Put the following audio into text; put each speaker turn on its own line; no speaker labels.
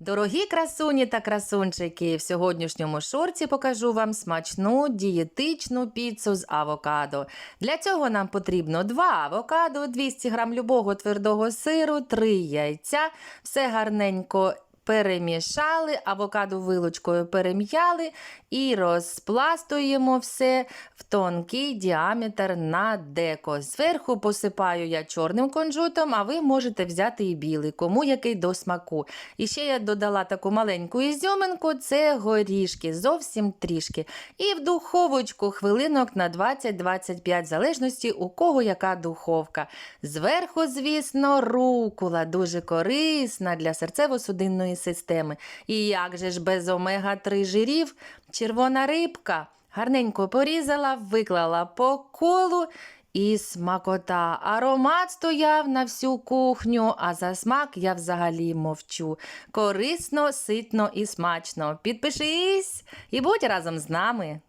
Дорогі красуні та красунчики, в сьогоднішньому шорті покажу вам смачну дієтичну піцу з авокадо. Для цього нам потрібно 2 авокадо, 200 г любого твердого сиру, 3 яйця, все гарненько перемішали, авокадо вилочкою перем'яли і розпластуємо все в тонкий діаметр на деко. Зверху посипаю я чорним кунжутом, а ви можете взяти і білий, кому який до смаку. І ще я додала таку маленьку ізюминку, це горішки, зовсім трішки. І в духовочку хвилинок на 20-25, в залежності у кого яка духовка. Зверху, звісно, рукула дуже корисна для серцево-судинної системи. І як же ж без омега-3 жирів, червона рибка. Гарненько порізала, виклала по колу і смакота. Аромат стояв на всю кухню, а за смак я взагалі мовчу. Корисно, ситно і смачно. Підпишись і будь разом з нами.